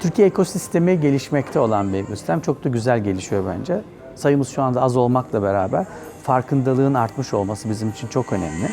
Türkiye ekosistemi gelişmekte olan bir ekosistem. Çok da güzel gelişiyor bence. Sayımız şu anda az olmakla beraber farkındalığın artmış olması bizim için çok önemli.